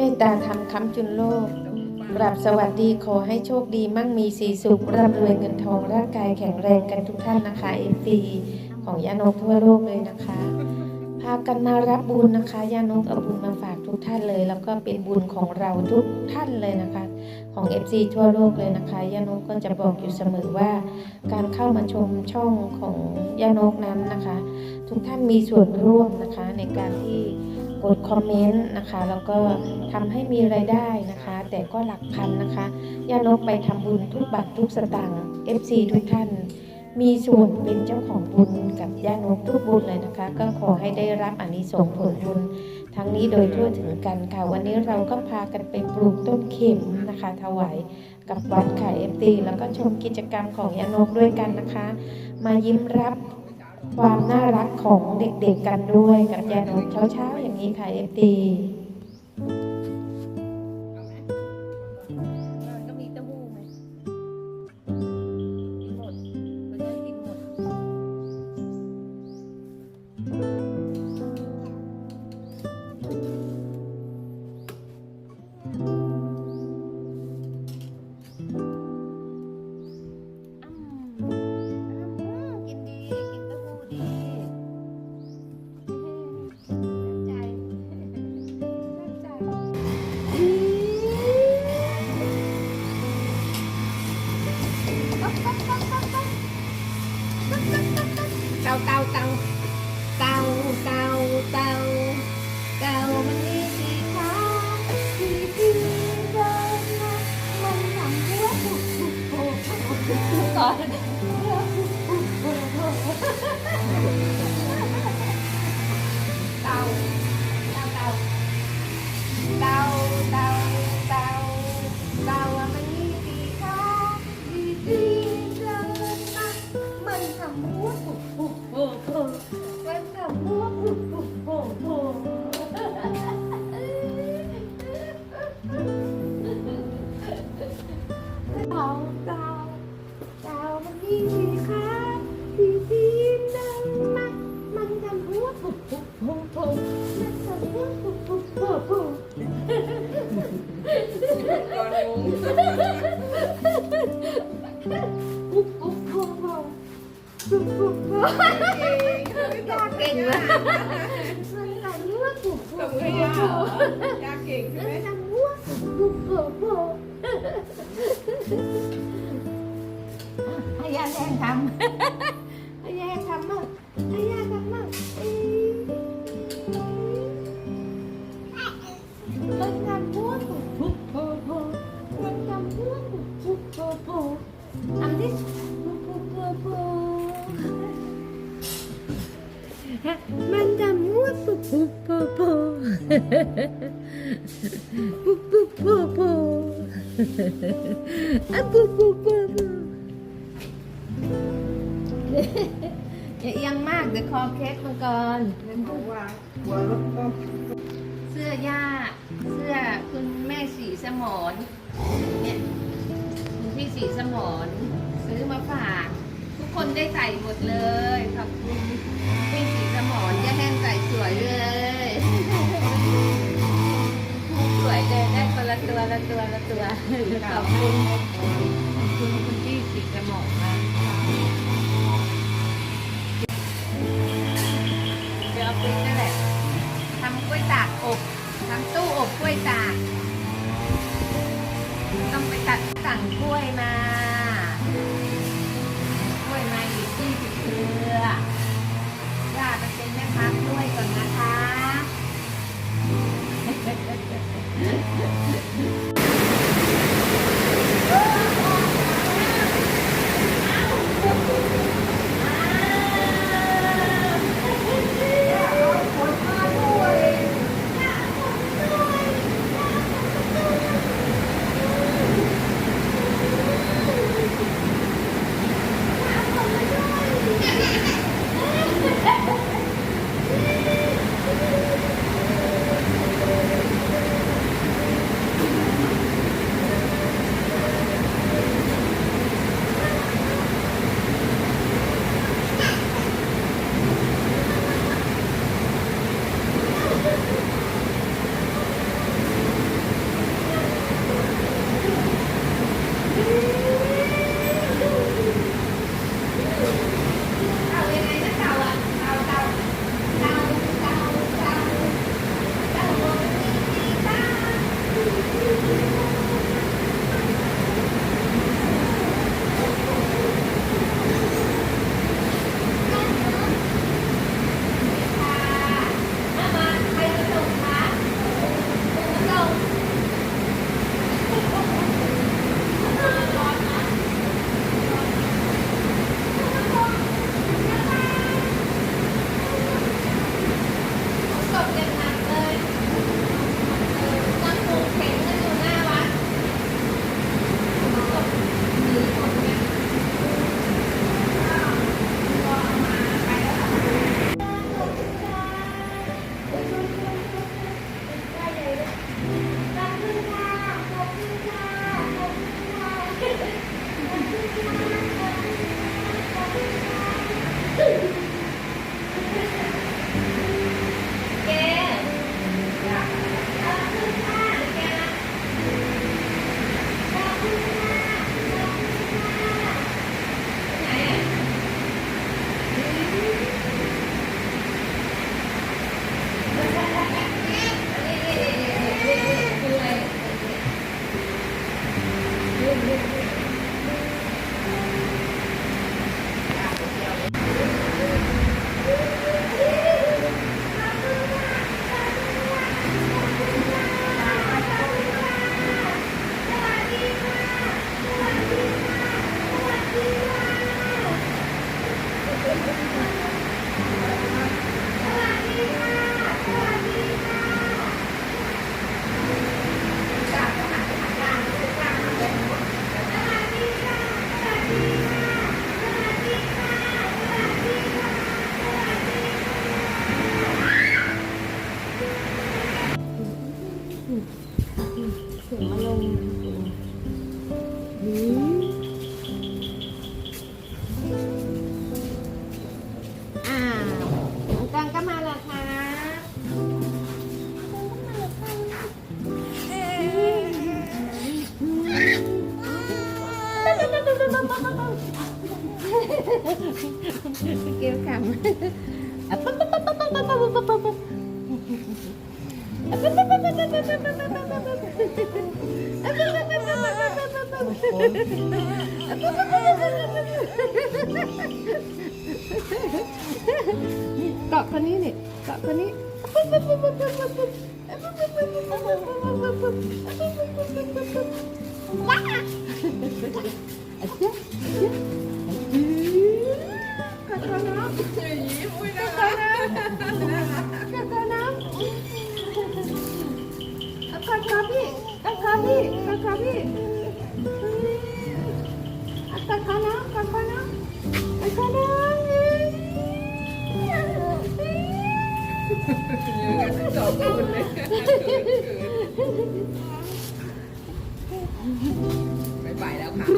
เมตตาธรรมค้ำจุนโลกกราบสวัสดีขอให้โชคดีมั่งมีสีสุขร่ำรวยเงินทองร่างกายแข็งแรงกันทุกท่านนะคะเอฟซีของยานกทั่วโลกเลยนะคะ พากันมารับบุญนะคะยานกเอาบุญมาฝากทุกท่านเลย แล้วก็เป็นบุญของเราทุกท่านเลยนะคะ ของ FC ทั่วโลกเลยนะคะยานกก็จะบอกอยู่เสมอว่า การเข้ามาชมช่องของยานกนั้นนะคะ ทุกท่านมีส่วนร่วมนะคะในการที่ กดคอมเมนต์นะคะ แล้วก็ทำให้มีรายได้นะคะ แต่ก็หลักพันนะคะยานกไปทำบุญทุกบาททุกสตางค์ FC ทุกท่าน มีส่วนเป็นเจ้าของบุญกับย่านกทุกบุญเลยนะคะ ก็ขอให้ได้รับอานิสงส์ผลบุญทั้งนี้โดยทั่วถึงกันค่ะ วันนี้เราก็พากันไปปลูกต้นเข็มนะคะ ถวายกับวัดขายเอฟตีแล้วก็ชมกิจกรรมของยานกด้วยกันนะคะ มายิ้มรับ ความน่ารักของเด็กๆกันด้วยกับยานกเช้าๆอย่างนี้ค่ะเอฟตี เต่ งทำให้ยาทำมั่งให้ยาทำมั่งมันทำหัวปุกปุกปุกปุกมันทำหัวปุกปุกปุกปุกทำดิปุกปุกปุกปุกมันทำหัวปุกปุกปุกปุกปุ๊บปุ๊บปุ๊บปุ๊บอะปุ๊บปุ๊บปุ๊บปุ๊บ อย่าเอียงมากเดี๋ยวคอเคสมาก่อนเห็นบอกว่าหัวรถก็เสื้อย่าเสื้อคุณแม่สีสมอนเนี่ยคุณพี่สีสมอนซื้อมาฝาก ทุกคนได้ใส่หมดเลยขอบคุณพี่สีสมอนย่าแห้งใส่สวยเลยสวยเลยได้คนละตัวละตัวละตัวขอบคุณขอบคุณคุณพี่สีสมอนมาก เกาะคนนี้นี่เกาะคนนี้ว้าอาเจ๊อาเจ๊กระโดดน้ำยิ้มอุ้ยกน่าระโดรัดกน้ำกระโดดน้ำกระโดดพี่กระโดดพี่กระโดดพี่ นกั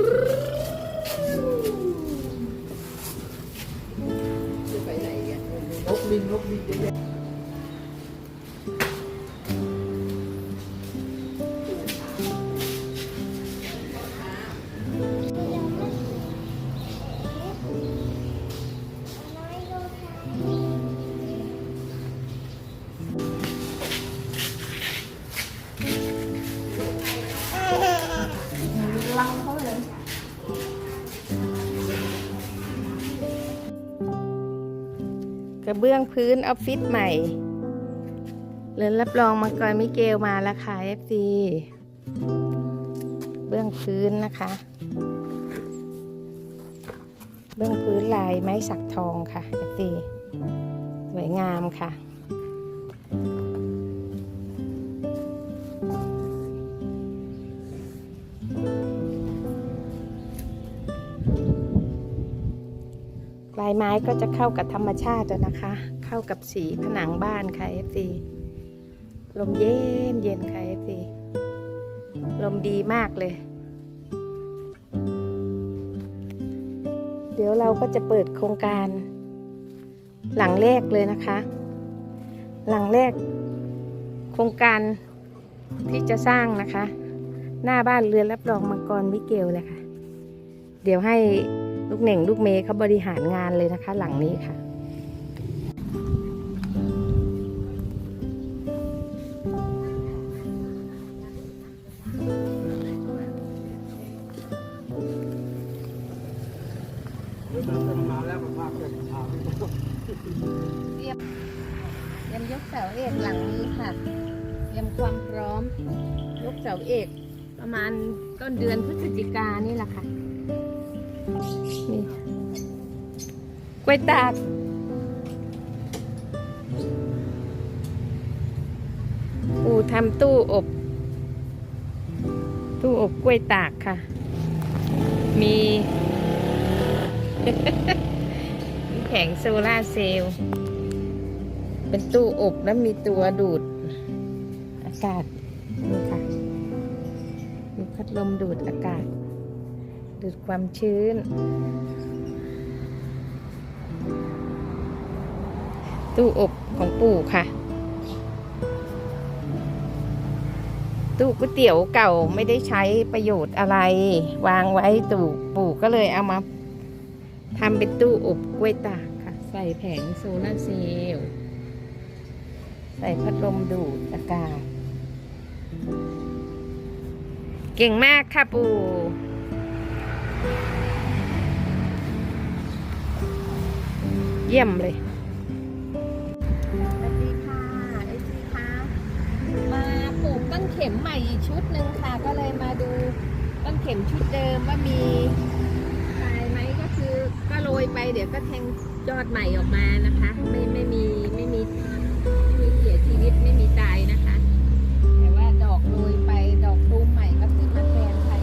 นนกบินนกบินเยอะ เบื้องพื้นออฟฟิศใหม่เรือนรับรองมังกรมิเกลมาแล้วค่ะ FC เบื้องพื้นนะคะ เบื้องพื้นลายไม้สักทองค่ะ FC สวยงามค่ะายไม้ก็จะเข้ากับธรรมชาติอะนะคะ เข้ากับสีผนังบ้านค่ะ FC ลมเย็นเย็นค่ะ FC ลมดีมากเลย เดี๋ยวเราก็จะเปิดโครงการ หลังแรกเลยนะคะ หลังแรก โครงการที่จะสร้างนะคะ หน้าบ้านเรือนรับรองมังกรมิเกลเลยค่ะ เดี๋ยวให้ ลูกเหน่งลูกเมย์เขาบริหารงานเลยนะคะ หลังนี้ค่ะเตรียมยกเสาเอกหลังนี้ค่ะ เตรียมความพร้อม ยกเสาเอก ประมาณต้นเดือนพฤศจิกานี่แหละค่ะ กล้วยตากปูทำตู้อบ ตู้อบกล้วยตากค่ะมีมี แผงโซลาเซลล์ เป็นตู้อบแล้วมีตัวดูด อากาศนี่ค่ะ มีพัดลมดูดอากาศ ดูดความชื้น ตู้อบของปู่ค่ะ ตู้ก๋วยเตี๋ยวเก่าไม่ได้ใช้ประโยชน์อะไร วางไว้ตู่ปู่ก็เลยเอามาทำเป็นตู้อบกล้วยตากค่ะ ใส่แผงโซลาร์เซลล์ใส่พัดลมดูดอากาศเก่งมากค่ะปู่ เยี่ยมเลย ข็มใหม่อีกชุดหนึ่งค่ะ ก็เลยมาดูต้นเข็มชุดเดิมว่ามีตายไหมก็คือก็โรยไปเดี๋ยวก็แทงยอดใหม่ออกมานะคะ ไม่ไม่มีไม่มีไม่มีเสียชีวิตไม่มีตายนะคะ แต่ว่าดอกโรยไปดอกตูมใหม่ก็ขึ้นมาแทนค่ะ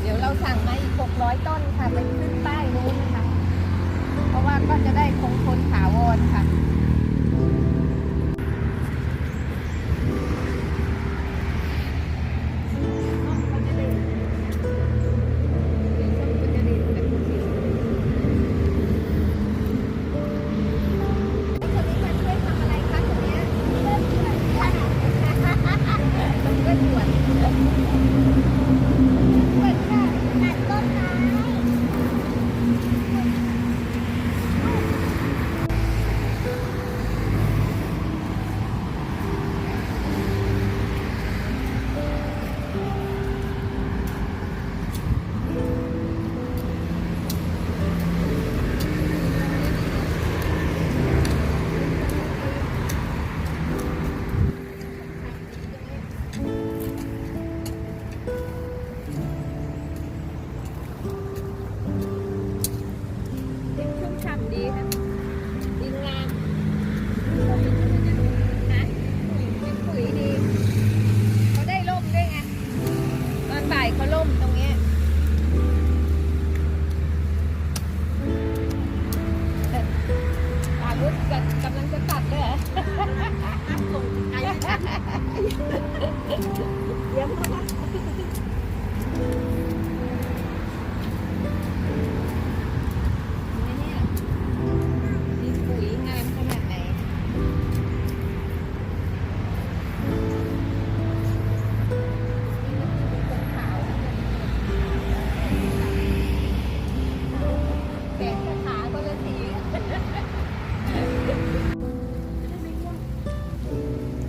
เดี๋ยวเราสั่งมาอีก 600 ต้นค่ะไปขึ้นป้ายนู้นนะคะ เพราะว่าก็จะได้คงทนถาวรค่ะ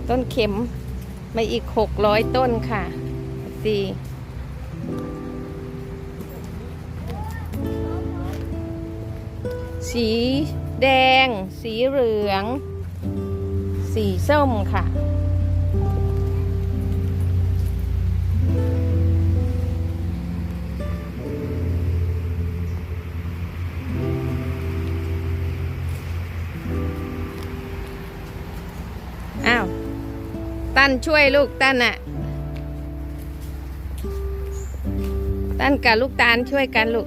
ต้นเข็มมาอีกหกร้อยต้นค่ะสีสีแดง สีเหลือง สีส้มค่ะ ตั้นช่วยลูกตั้นอะตั้นกับลูกตาลช่วยกันลูก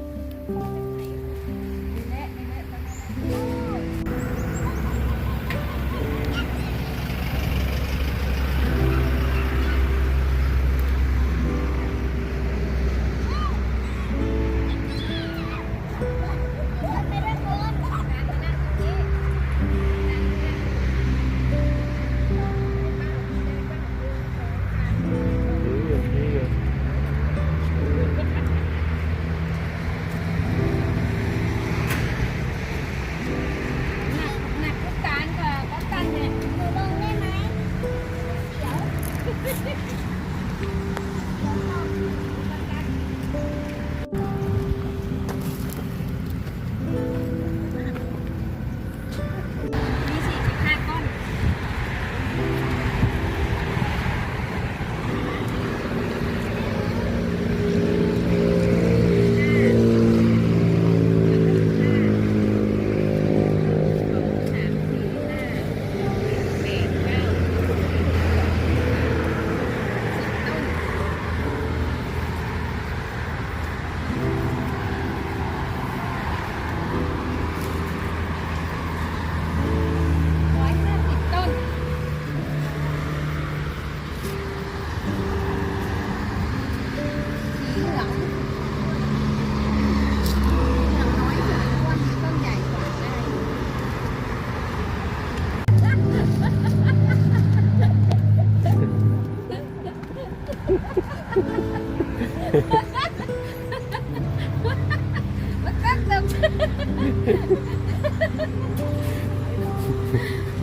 มันตั้งเติม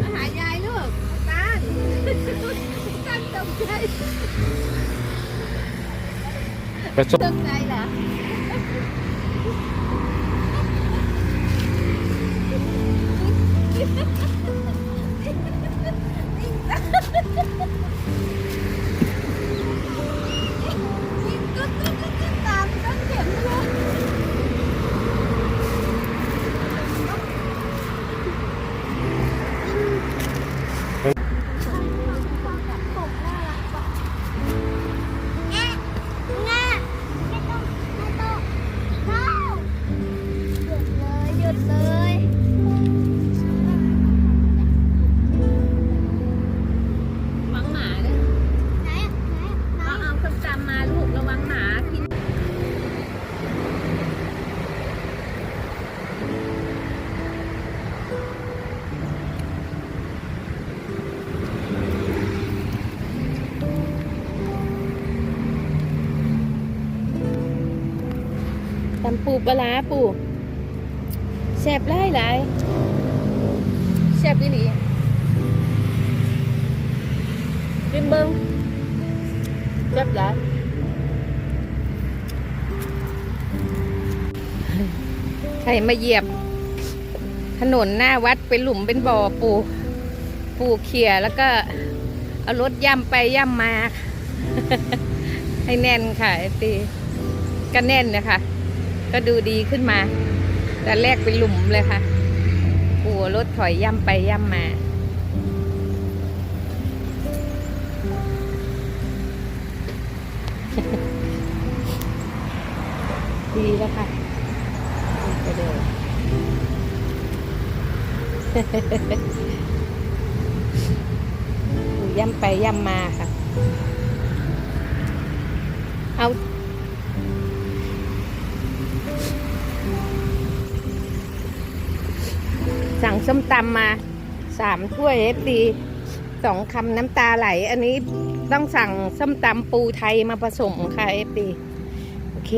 มาหายาย ปูปลาปูแซ่บไล่หลายแซ่บอีหลีกินเบิ้งแซ่บหลายใครมาเหยียบ ถนนหน้าวัดเป็นหลุมเป็นบ่อปูปูเขี่ยแล้วก็เอารถย่ำไปย่ำมา ให้แน่นค่ะไอตีก็แน่นนะคะ ก็ดูดีขึ้นมา แต่แรกเป็นหลุมเลยค่ะปัวรถถอยย่ำไปย่ำมา ดีแล้วค่ะไปเลยปูย่ำไปย่ำมาค่ะ เอา สั่งส้มตำมาสามถ้วยเอฟดีสองคำน้ำตาไหล อันนี้ต้องสั่งส้มตำปูไทยมาผสมค่ะเอฟดีโอเค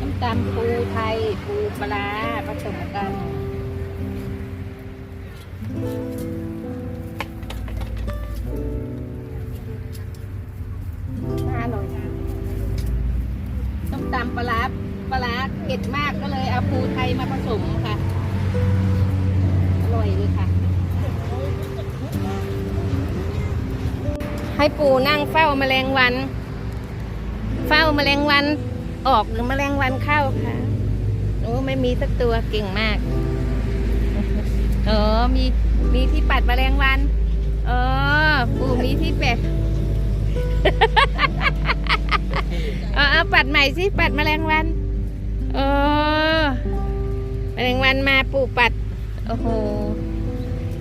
น้ำตำปูไทยปูปลาผสมกัน ตำปลาปลาร้าเผ็ดมากก็เลยเอาปูไทยมาผสมค่ะ อร่อยเลยค่ะ ให้ปูนั่งเฝ้าแมลงวัน เฝ้าแมลงวันออกหรือแมลงวันเข้าค่ะโอ้ไม่มีสักตัวเก่งมาก เออมีมีที่ปัดแมลงวัน เออ ปูมีที่เป็ด เอาเอาปัดใหม่สิปัดแมลงวันเออแมลงวันมาปู่ปัดโอ้โห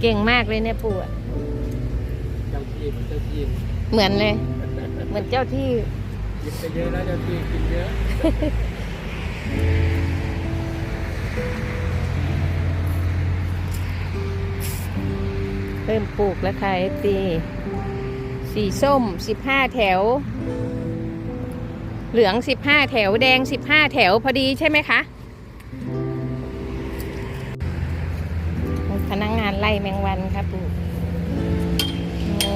เก่งมากเลยเนี่ยปู่อะเจ้าที่มันเจ้าที่เหมือนเลย เหมือนเจ้าที่กินไปเยอะแล้วเจ้าที่กินเยอะเริ่มปลูกแล้วค่ะเอฟตีสีส้มสิบห้าแถว เหลืองสิบห้าแถวแดงสิบห้าแถวพอดีใช่ไหมคะพนักงงานไล่แมงวันครับปู่โอ้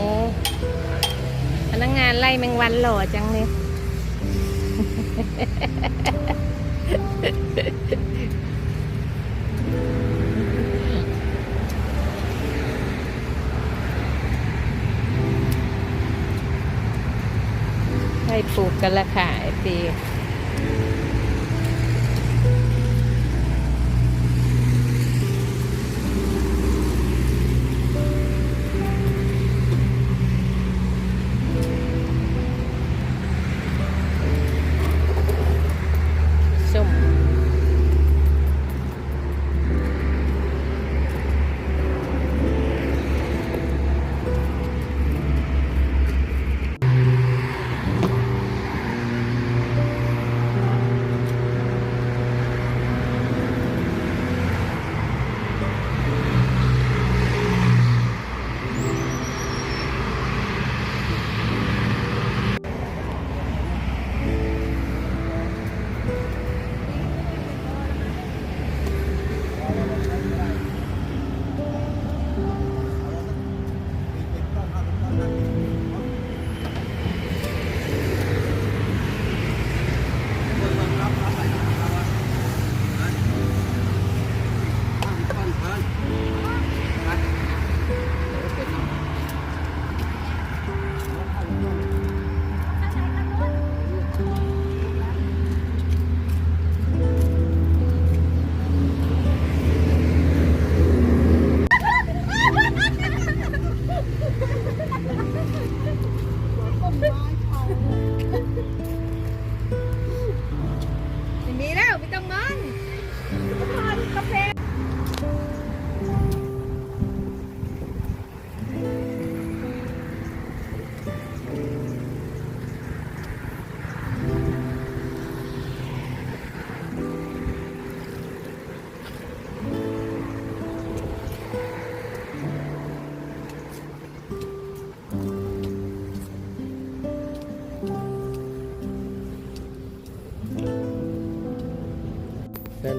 พนักงงานไล่แมงวันหล่อจังเลย ปลูกกันละค่ะไอปี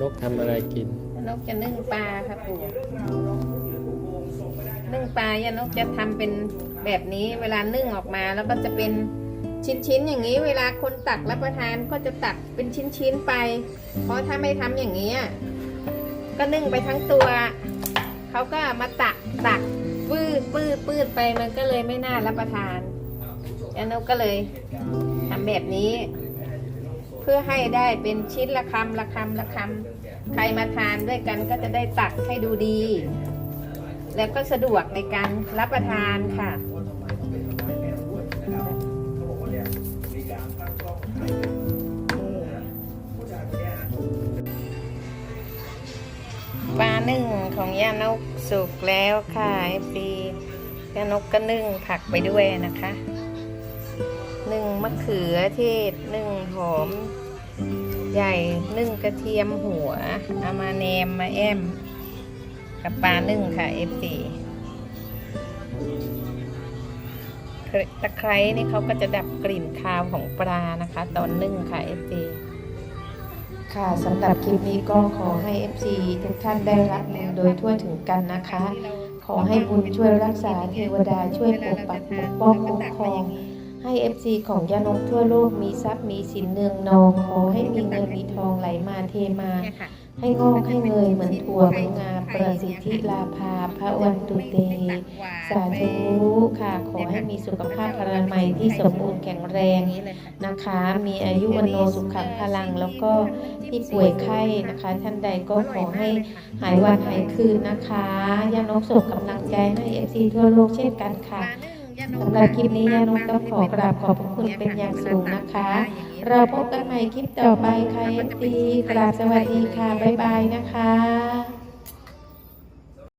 นกทำอะไรกินนกจะนึ่งปลาครับปู่นึ่งปลายานกจะทำเป็นแบบนี้เวลานึ่งออกมาแล้วก็จะเป็นชิ้นๆอย่างนี้ เวลาคนตักรับประทานก็จะตักเป็นชิ้นๆไป เพราะถ้าไม่ทำอย่างนี้อะก็นึ่งไปทั้งตัว เขาก็มาตักตักปื้ดปื้ดปื้ดไปมันก็เลยไม่น่ารับประทานยานกก็เลยทำแบบนี้ พื่อให้ได้เป็นชิ้นละคำละคำละคำใครมาทานด้วยกันก็จะได้ตักให้ดูดี แล้วก็สะดวกในการรับประทานค่ะปลานึ่งของย่านกสุกแล้วค่ะไอปียานกก็นึ่งผักไปด้วยนะคะะเขือเทศนึ่งหอม ใหญ่นึ่งกระเทียมหัวเอามาแนมมาแอม กับปลานึ่งค่ะเอฟซีตะไคร้นี่เขาก็จะดับกลิ่นคาวของปลานะคะ ตอนนึ่งค่ะเอฟซีค่ะสำหรับคลิปนี้ก็ขอให้ FC ทุกท่านได้รับบุญโดยทั่วถึงกันนะคะ ขอให้บุญช่วยรักษาเทวดาช่วยปกปักปกป้องคุ้มครอง ให้ FC ของยานกทั่วโลกมีทรัพย์มีสินเนืองนองขอให้มีเงินมีทองไหลมาเทมา ให้งอกให้เงยเหมือนถั่วเหมือนงาประสิทธิลาภาพระวันตุเต สาธุค่ะ ขอให้มีสุขภาพพลามัยที่สมบูรณ์แข็งแรงนะคะ มีอายุวันโนสุขังพลังแล้วก็ที่ป่วยไข้นะคะ ท่านใดก็ขอให้หายวันหายคืนนะคะยานกส่งกำลังใจให้เอฟซีทั่วโลกเช่นกันค่ะ สำหรับคลิปนี้ยานุต้องขอกราบขอบพระคุณเป็นอย่างสูงนะคะ เราพบกันใหม่คลิปต่อไปค่ะเอฟซีกราบสวัสดีค่ะ บ๊ายบายนะคะ